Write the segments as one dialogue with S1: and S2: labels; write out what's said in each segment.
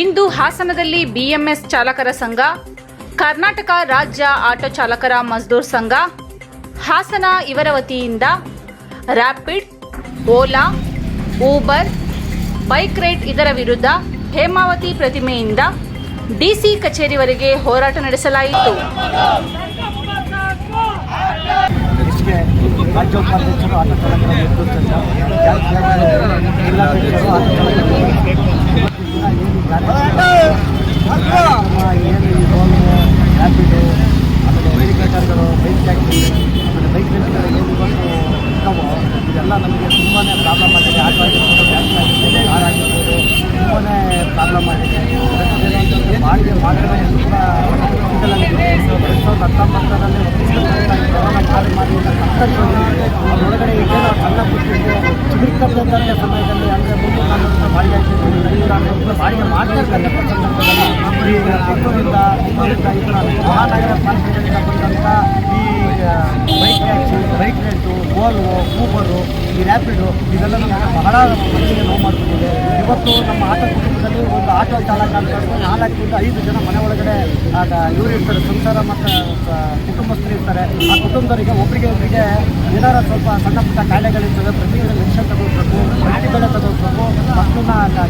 S1: ಇಂದು ಹಾಸನದಲ್ಲಿ ಬಿಎಂಎಸ್ ಚಾಲಕರ ಸಂಘ, ಕರ್ನಾಟಕ ರಾಜ್ಯ ಆಟೋ ಚಾಲಕರ ಮಜ್ದೂರ್ ಸಂಘ, ಹಾಸನ ಇವರ ವತಿಯಿಂದ rapid Ola Uber bike ride ಇದರ ವಿರುದ್ಧ ಹೇಮಾವತಿ ಪ್ರತಿಮೆಯಿಂದ ಡಿಸಿ ಕಚೇರಿವರೆಗೆ ಹೋರಾಟ ನಡೆಸಲಾಯಿತು
S2: ಗ್ಯಾಸ್ ಚಾಲಕರು, ಜಿಲ್ಲಾಧ್ಯಕ್ಷರು ಆಟೋ ಚಾಲಕರು ಇವತ್ತು ದಿನ ಏನು ಕಾರ್ಯಕ್ರಮ ಏನು ಈ ರೋಲು ರ್ಯಾಪಿಡು ಆಮೇಲೆ ಇಂಡಿಕೇಟರ್ಗಳು ಬೈಕ್ ಟ್ಯಾಕ್ಸಿ ಆಮೇಲೆ ಬೈಕ್ ರೇಸ್ಗಳು ಏನು ಇವತ್ತು ಇದ್ದಾವೋ ಇದೆಲ್ಲ ನಮಗೆ ತುಂಬಾ ಪ್ರಾಬ್ಲಮ್ ಆಗಿದೆ ಆಟೋ ಆಗಿರ್ಬೋದು ಟ್ಯಾಕ್ಸಿ ಆಗಿರ್ಬೋದು ಕಾರ್ ಆಗಿರ್ಬೋದು ತುಂಬಾ ಪ್ರಾಬ್ಲಮ್ ಆಗಿದೆ ಅದಕ್ಕೆ ಏನಂತಂದ್ರೆ ಬಾಡಿಗೆ ಮಾತ್ರ ಕೂಡ ಸಿಗಲಾಗಿದೆ ಎರಡು ಸಾವಿರದ ಹತ್ತೊಂಬತ್ತರಲ್ಲಿ ಕೊರೋನಾ ಮಾಡಿ ಮಾಡಿ ಅದರೊಳಗಡೆ ಏನೋ ಸಣ್ಣ ಪುಟ್ಟಿಗೆ ಚಿಗುರ್ಕಟ್ಟಂಥ ಸಮಯದಲ್ಲಿ ಅಂದರೆ ಮುಂದೆ ರೂಪಾಯಿ ಬಾಡಿಗೆ ರೂಪಾಯಿ ಬಾಡಿಗೆ ಮಾಡ್ತಾ ಸಂದರ್ಭದಲ್ಲಿ ಈ ಬೆಂಗಳೂರಿಂದ ಮಹಾನಗರ ಪಾಲಿಕೆಗಳಿಂದ ಬಂದಂಥ ಈ bike taxi bike rent Volvo Uber ಈ ರ್ಯಾಪಿಡು ಇವೆಲ್ಲ ನಮಗೆ ಬಹಳ ಮನಸ್ಸಿಗೆ ನೋವು ಮಾಡ್ತಿದೆ ಇವತ್ತು ನಮ್ಮ ಆಟೋ ಕುಟುಂಬದಲ್ಲಿ ಒಂದು ಆಟೋ ಚಾಲಕ ಅಂತ ನಾಲ್ಕರಿಂದ ಐದು ಜನ ಮನೆ ಒಳಗಡೆ ಆಗ ಇರ್ತಾರೆ, ಸಂಸಾರ ಮತ್ತು ಕುಟುಂಬಸ್ಥರು ಇರ್ತಾರೆ. ಆ ಕುಟುಂಬದವರಿಗೆ ಒಬ್ಬರಿಗೆ ಒಬ್ಬರಿಗೆ ಏನಾರ ಸ್ವಲ್ಪ ಸಣ್ಣ ಪುಟ್ಟ ಕಾಯಿಲೆಗಳಿರ್ತದೆ ಪ್ರತಿಯೊಂದು ಲಕ್ಷ ತಗೋಬೇಕು ಬೆಳೆ ತಗೋಬೇಕು ಮಕ್ಕಳನ್ನ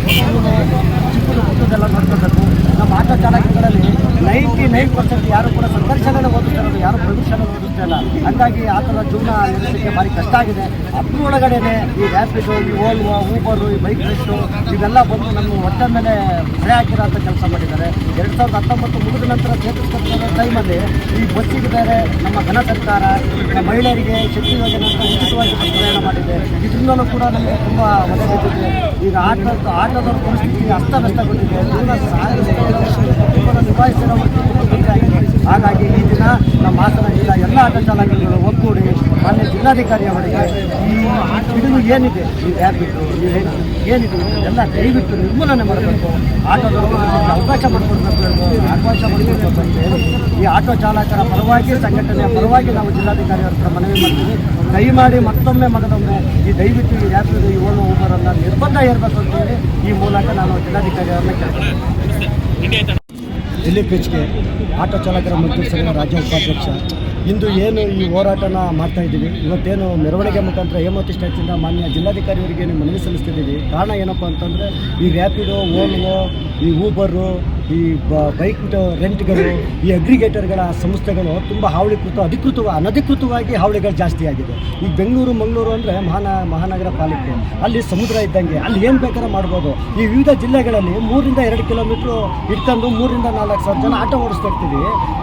S2: ಚಿಕ್ಕದು ಪುಟ್ಟದೆಲ್ಲ ನೋಡ್ಕೋಬೇಕು ನಮ್ಮ ಆಟೋ ಚಾಲಕಗಳಲ್ಲಿ ನೈಂಟಿ ನೈನ್ ಪರ್ಸೆಂಟ್ ಯಾರು ಕೂಡ ಸರ್ಕಾರಿ ಶಾಲೆಗೆ ಓದಿಸ್ತಾರಲ್ಲ ಯಾರು ಪ್ರದರ್ಶನ ಶಾಲೆಗೆ ಓದಿಸ್ತಾ ಇಲ್ಲ ಹಂಗಾಗಿ ಆ ಥರ ಜೀವನ ನಡೆಸೋಕ್ಕೆ ಭಾರಿ ಕಷ್ಟ ಆಗಿದೆ ಅದ್ರೊಳಗಡೆನೆ ಈ ರ್ಯಾಪಿಡು ಈ ಓಲ್ವೋ ಊಬರು ಈ ಬೈಕ್ ರೆಸ್ಟು ಇವೆಲ್ಲ ಬಂದು ನಮ್ಮ ಹೊಟ್ಟೆ ಮೇಲೆ ಹೊರೆ ಹಾಕಿರೋಂಥ ಕೆಲಸ ಮಾಡಿದ್ದಾರೆ ಎರಡು ಸಾವಿರದ ಹತ್ತೊಂಬತ್ತು ಮುಗಿದ ನಂತರ ಚೇತರಿಸ್ಕೊಳ್ತಿರೋ ಟೈಮಲ್ಲಿ ಈ ಬಸ್ಸಿಗೆ ಬೇರೆ ನಮ್ಮ ಘನ ಸರ್ಕಾರ ಮಹಿಳೆಯರಿಗೆ ಶಕ್ತಿ ಯೋಜನೆ ಅಂತ ಉಚಿತವಾಗಿ ಪ್ರಯಾಣ ಮಾಡಿದೆ ಇದರಿಂದಲೂ ಕೂಡ ನಮಗೆ ತುಂಬ ಒದೆ ಬಿದ್ದಿದೆ ಈಗ ಆಟದ ಪರಿಸ್ಥಿತಿ ಅಸ್ತವ್ಯಸ್ತಗೊಂಡಿದೆ ಹಾಗಾಗಿ ಈ ದಿನ ನಮ್ಮ ಹಾಸನ ಜಿಲ್ಲಾ ಎಲ್ಲ ಆಟೋ ಚಾಲಕರುಗಳು ಒಗ್ಗೂಡಿ ಮಾನ್ಯ ಜಿಲ್ಲಾಧಿಕಾರಿ ಅವರಿಗೆ ಈ ಇದನ್ನು ಏನಿದೆ ಈ ಯಾರು ಈ ರೇಟ್ ಏನಿದೆ? ಎಲ್ಲ ದಯವಿಟ್ಟು ನಿರ್ಮೂಲನೆ ಮಾಡಬೇಕು. ಆಟೋದವರು ಅವಕಾಶ ಮಾಡಿಕೊಡ್ಬೇಕು ಹೇಳ್ಬೋದು ಅವಕಾಶ ಮಾಡಿಕೊಡ್ಬೇಕು ಅಂತ ಹೇಳಿ ಈ ಆಟೋ ಚಾಲಕರ ಪರವಾಗಿ ಸಂಘಟನೆಯ ಪರವಾಗಿ ನಾವು ಜಿಲ್ಲಾಧಿಕಾರಿ ಅವ್ರ ಹತ್ರ ಮನವಿ ಮಾಡ್ತೀವಿ. ದಯಮಾಡಿ ಮತ್ತೊಮ್ಮೆ ಮಗದೊಮ್ಮೆ ಈ ದಯವಿಟ್ಟು ಈ ರ್ಯಾಪಿಡು ಈ ಹೋಗರಲ್ಲ ಊಬರನ್ನು ನಿರ್ಬಂಧ ಇರಬೇಕು ಅಂತ ಹೇಳಿ ಈ ಮೂಲಕ ನಾನು ಜಿಲ್ಲಾಧಿಕಾರಿ ಅವ್ರನ್ನ ಕೇಳ್ತೀನಿ ಇಲ್ಲಿ ಪಿಚ್ಗೆ ಆಟೋ ಚಾಲಕರ ಮಜ್ದೂರ್ ರಾಜ್ಯ ಉಪಾಧ್ಯಕ್ಷ ಇಂದು ಏನು ಈ ಹೋರಾಟನ ಮಾಡ್ತಾ ಇದ್ದೀವಿ, ಇವತ್ತೇನು ಮೆರವಣಿಗೆ ಮುಖಾಂತರ ಹೇಮಾವತಿ ಸ್ಟ್ಯಾಚಿಂದ ಮಾನ್ಯ ಜಿಲ್ಲಾಧಿಕಾರಿಯವರಿಗೆ ಮನವಿ ಸಲ್ಲಿಸ್ತಿದ್ದೀವಿ. ಕಾರಣ ಏನಪ್ಪ ಅಂತಂದರೆ, ಈ ರ್ಯಾಪಿಡೋ ಓಲ್ವೋ ಈ ಊಬರು ಈ ಬೈಕ್ ರೆಂಟ್ಗಳು ಈ ಅಗ್ರಿಗೇಟರ್ಗಳ ಸಂಸ್ಥೆಗಳು ತುಂಬ ಹಾವಳಿಕೃತ ಅಧಿಕೃತ ಅನಧಿಕೃತವಾಗಿ ಹಾವಳಿಗಳು ಜಾಸ್ತಿ ಆಗಿದೆ. ಈ ಬೆಂಗಳೂರು, ಮಂಗಳೂರು ಅಂದರೆ ಮಹಾನ, ಮಹಾನಗರ ಪಾಲಿಕೆ. ಅಲ್ಲಿ ಸಮುದ್ರ ಇದ್ದಂಗೆ, ಅಲ್ಲಿ ಏನು ಬೇಕಾದ್ರೆ ಮಾಡ್ಬೋದು. ಈ ವಿವಿಧ ಜಿಲ್ಲೆಗಳಲ್ಲಿ ಮೂರಿಂದ ಎರಡು ಕಿಲೋಮೀಟ್ರು ಇಟ್ಕೊಂಡು ಮೂರಿಂದ ನಾಲ್ಕು ಸಾವಿರ ಜನ ಆಟೋ ಓಡಿಸ್ತಾ ಇರ್ತೀವಿ.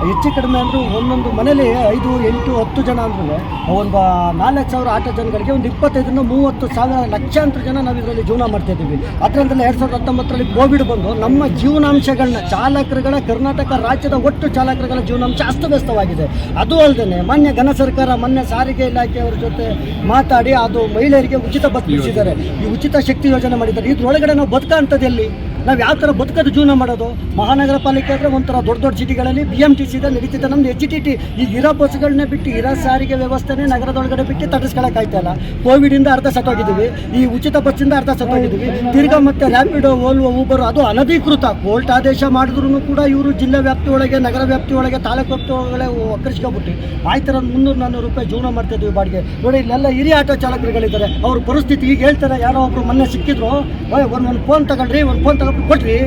S2: ಹೆಚ್ಚು ಕಡಿಮೆ ಅಂದರೂ ಒಂದೊಂದು ಮನೇಲಿ ಐದು, ಎಂಟು, ಹತ್ತು ಜನ ಅಂದ್ರೆ ಒಂದು ನಾಲ್ಕು ಸಾವಿರ ಆಟೋ ಜನಗಳಿಗೆ ಒಂದು ಇಪ್ಪತ್ತೈದರಿಂದ ಮೂವತ್ತು ಸಾವಿರ ಲಕ್ಷಾಂತರ ಜನ ನಾವು ಇದರಲ್ಲಿ ಜೀವನ ಮಾಡ್ತಾ ಇದ್ದೀವಿ. ಅದರಿಂದಲೇ ಎರಡು ಸಾವಿರದ ಹತ್ತೊಂಬತ್ತರಲ್ಲಿ ಕೋವಿಡ್ ಬಂದು ನಮ್ಮ ಜೀವನಾಂಶಗಳನ್ನ ಚಾಲಕರುಗಳ ಕರ್ನಾಟಕ ರಾಜ್ಯದ ಒಟ್ಟು ಚಾಲಕರುಗಳ ಜೀವನಾಂಶ ಅಸ್ತವ್ಯಸ್ತವಾಗಿದೆ ಅದು ಅಲ್ಲದೆ ಮಾನ್ಯ ಘನ ಸರ್ಕಾರ, ಮಾನ್ಯ ಸಾರಿಗೆ ಇಲಾಖೆಯವರ ಜೊತೆ ಮಾತಾಡಿ ಅದು ಮಹಿಳೆಯರಿಗೆ ಉಚಿತ ಬಸ್ ಬಿಡಿಸಿದ್ದಾರೆ. ಈ ಉಚಿತ ಶಕ್ತಿ ಯೋಜನೆ ಮಾಡಿದ್ದಾರೆ. ಇದ್ರೊಳಗಡೆ ನಾವು ಬದುಕ ಅಂಥದ್ದು ಎಲ್ಲಿ? ನಾವು ಯಾವ ಥರ ಬದುಕೋದು ಜೀವನ ಮಾಡೋದು? ಮಹಾನಗರ ಪಾಲಿಕೆ ಆದರೆ ಒಂಥರ ದೊಡ್ಡ ದೊಡ್ಡ ಸಿಟಿಗಳಲ್ಲಿ ಬಿ ಎಂ ಟಿ ನಡೀತಿದೆ. ನಮ್ದು ಎಚ್ ಟಿ ಟಿ ಈಗ ಇರೋ ಬಸ್ಗಳನ್ನೇ ಬಿಟ್ಟು, ಇರೋ ಸಾರಿಗೆ ವ್ಯವಸ್ಥೆನೇ ನಗರದೊಳಗಡೆ ಬಿಟ್ಟು ತಡಿಸ್ಕೊಳ್ಳೋಕ್ಕಾಯ್ತಲ್ಲ ಕೋವಿಡಿಂದ ಅರ್ಧ ಸತ್ತೋಗಿದ್ದೀವಿ. ಈ ಉಚಿತ ಬಸ್ಸಿಂದ ಅರ್ಧ ಸತ್ತೋಗಿದ್ದೀವಿ. ತಿರ್ಗಾ ಮತ್ತೆ ರ್ಯಾಪಿಡೋ ಓಲ್ವೋ ಊಬರ್ ಅದು ಅನಧಿಕೃತ ಕೋರ್ಟ್ ಆದೇಶ ಮಾಡಿದ್ರು ಕೂಡ ಇವರು ಜಿಲ್ಲಾ ವ್ಯಾಪ್ತಿ ಒಳಗೆ ನಗರ ವ್ಯಾಪ್ತಿ ಒಳಗೆ ತಾಲೂಕು ವ್ಯಾಪ್ತಿ ಒಳಗೆ ಒಕ್ಕರಿಸ್ಕೊಬಿಟ್ಟು ಆಯ್ತರ ಮುನ್ನೂರು ನಾನ್ನೂರು ರೂಪಾಯಿ ಜೀವನ ಮಾಡ್ತಾ ಇದ್ವಿ ಬಾಡಿಗೆ. ನೋಡಿ ಇಲ್ಲೆಲ್ಲ ಹಿರಿಯ ಆಟೋ ಚಾಲಕರುಗಳಿದ್ದಾರೆ. ಅವ್ರ ಪರಿಸ್ಥಿತಿ ಈಗ ಹೇಳ್ತಾರೆ ಯಾರೋ ಒಬ್ರು ಮೊನ್ನೆ ಸಿಕ್ಕಿದ್ರು ಒಂದು ಒಂದು ಫೋನ್ ತಗೊಂಡ್ರಿ ಒಂದು ಫೋನ್ ತಗೊಂಡು ಕೊಟ್ರಿ.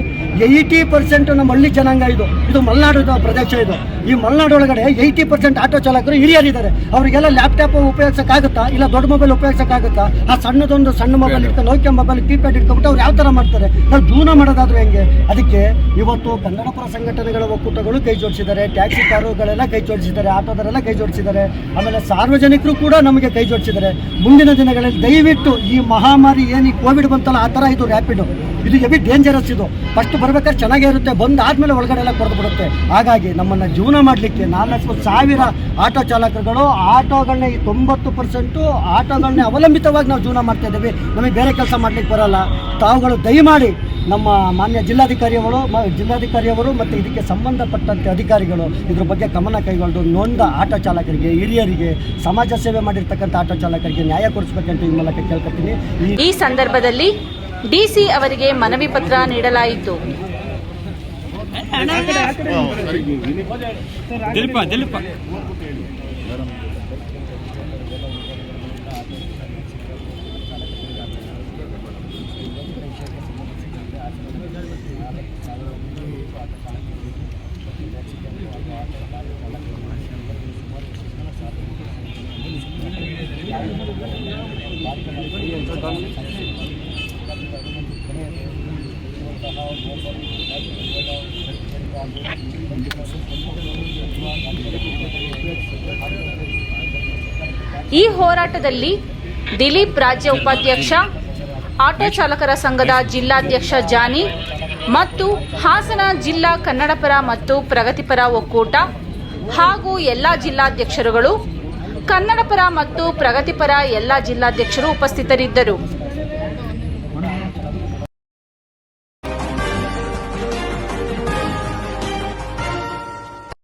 S2: ಏಯ್ಟಿ ಪರ್ಸೆಂಟ್ ನಮ್ಮ ಹಳ್ಳಿ ಜನಾಂಗ ಇದು. ಇದು ಮಲೆನಾಡು ಪ್ರದೇಶ ಇದು. ಈ ಮಲೆನಾಡು ಒಳಗಡೆ ಏಯ್ಟಿ ಪರ್ಸೆಂಟ್ ಆಟೋ ಚಾಲಕರು ಹಿರಿಯರಿದ್ದಾರೆ. ಅವರಿಗೆಲ್ಲ ಲ್ಯಾಪ್ಟಾಪ್ ಉಪಯೋಗಿಸೋಕ್ಕಾಗುತ್ತಾ? ಇಲ್ಲ ದೊಡ್ಡ ಮೊಬೈಲ್ ಉಪಯೋಗಿಸೋಕ್ಕಾಗುತ್ತಾ? ಆ ಸಣ್ಣದೊಂದು ಸಣ್ಣ ಮೊಬೈಲ್ ಇಟ್ಕೊಂಡು ನೋಕೆ ಮೊಬೈಲ್ ಕೀಪ್ಯಾಡ್ ಇಟ್ಕೊಬಿಟ್ಟು ಅವ್ರು ಯಾವ ಥರ ಮಾಡ್ತಾರೆ? ನಾವು ಜೀವನ ಮಾಡೋದಾದ್ರೂ ಹೆಂಗೆ? ಅದಕ್ಕೆ ಇವತ್ತು ಕನ್ನಡಪರ ಸಂಘಟನೆಗಳ ಒಕ್ಕೂಟಗಳು ಕೈ ಜೋಡಿಸಿದ್ದಾರೆ, ಟ್ಯಾಕ್ಸಿ ಕಾರುಗಳೆಲ್ಲ ಕೈ ಜೋಡಿಸಿದ್ದಾರೆ ಆಟೋದರೆಲ್ಲ ಕೈ ಜೋಡಿಸಿದ್ದಾರೆ, ಆಮೇಲೆ ಸಾರ್ವಜನಿಕರು ಕೂಡ ನಮಗೆ ಕೈ ಜೋಡಿಸಿದ್ದಾರೆ. ಮುಂದಿನ ದಿನಗಳಲ್ಲಿ ದಯವಿಟ್ಟು ಈ ಮಹಾಮಾರಿ ಏನು ಈ ಕೋವಿಡ್ ಬಂತಲ್ಲ, ಆ ಥರ ಇದು ರ್ಯಾಪಿಡು ಇದು ಹೆವಿ ಡೇಂಜರಸ್ ಇದು. ಫಸ್ಟ್ ಬರ್ಬೇಕಾದ್ರೆ ಚೆನ್ನಾಗೇ ಇರುತ್ತೆ ಬಂದಾದ್ಮೇಲೆ ಒಳಗಡೆ ಎಲ್ಲ ಕೊಡ್ದು ಬಿಡುತ್ತೆ. ಹಾಗಾಗಿ ನಮ್ಮನ್ನು ಜೀವನ ಮಾಡಲಿಕ್ಕೆ ನಾಲ್ಕು ಸಾವಿರ ಆಟೋ ಚಾಲಕರುಗಳು ಆಟೋಗಳನ್ನ ಈ ತೊಂಬತ್ತು ಪರ್ಸೆಂಟು ಆಟೋಗಳನ್ನೇ ಅವಲಂಬಿತವಾಗಿ ನಾವು ಜೀವನ ಮಾಡ್ತಾ ಇದ್ದೀವಿ. ನಮಗೆ ಬೇರೆ ಕೆಲಸ ಮಾಡ್ಲಿಕ್ಕೆ ಬರಲ್ಲ. ತಾವುಗಳು ದಯಮಾಡಿ ನಮ್ಮ ಮಾನ್ಯ ಜಿಲ್ಲಾಧಿಕಾರಿಯವರು ಮ- ಜಿಲ್ಲಾಧಿಕಾರಿಯವರು ಮತ್ತು ಇದಕ್ಕೆ ಸಂಬಂಧಪಟ್ಟಂತೆ ಅಧಿಕಾರಿಗಳು ಇದ್ರ ಬಗ್ಗೆ ಗಮನ ಕೈಗೊಂಡು ನೊಂದ ಆಟೋ ಚಾಲಕರಿಗೆ ಹಿರಿಯರಿಗೆ ಸಮಾಜ ಸೇವೆ ಮಾಡಿರ್ತಕ್ಕಂಥ ಆಟೋ ಚಾಲಕರಿಗೆ ನ್ಯಾಯ ಕೊಡಿಸ್ಬೇಕಂತ ಈ ಮೂಲಕ ಕೇಳ್ಕೊತೀನಿ. ಈ
S1: ಈ ಸಂದರ್ಭದಲ್ಲಿ ಡಿಸಿ ಅವರಿಗೆ ಮನವಿ ಪತ್ರ ನೀಡಲಾಯಿತು.
S2: ದಿಲೀಪ ದಿಲೀಪ.
S1: ಈ ಹೋರಾಟದಲ್ಲಿ ದಿಲೀಪ್ ರಾಜ್ಯ ಉಪಾಧ್ಯಕ್ಷ, ಆಟೋ ಚಾಲಕರ ಸಂಘದ ಜಿಲ್ಲಾಧ್ಯಕ್ಷ ಜಾನಿ ಮತ್ತು ಹಾಸನ ಜಿಲ್ಲಾ ಕನ್ನಡಪರ ಮತ್ತು ಪ್ರಗತಿಪರ ಒಕ್ಕೂಟ ಹಾಗೂ ಎಲ್ಲ ಜಿಲ್ಲಾಧ್ಯಕ್ಷರುಗಳು ಕನ್ನಡಪರ ಮತ್ತು ಪ್ರಗತಿಪರ ಎಲ್ಲ ಜಿಲ್ಲಾಧ್ಯಕ್ಷರು ಉಪಸ್ಥಿತರಿದ್ದರು.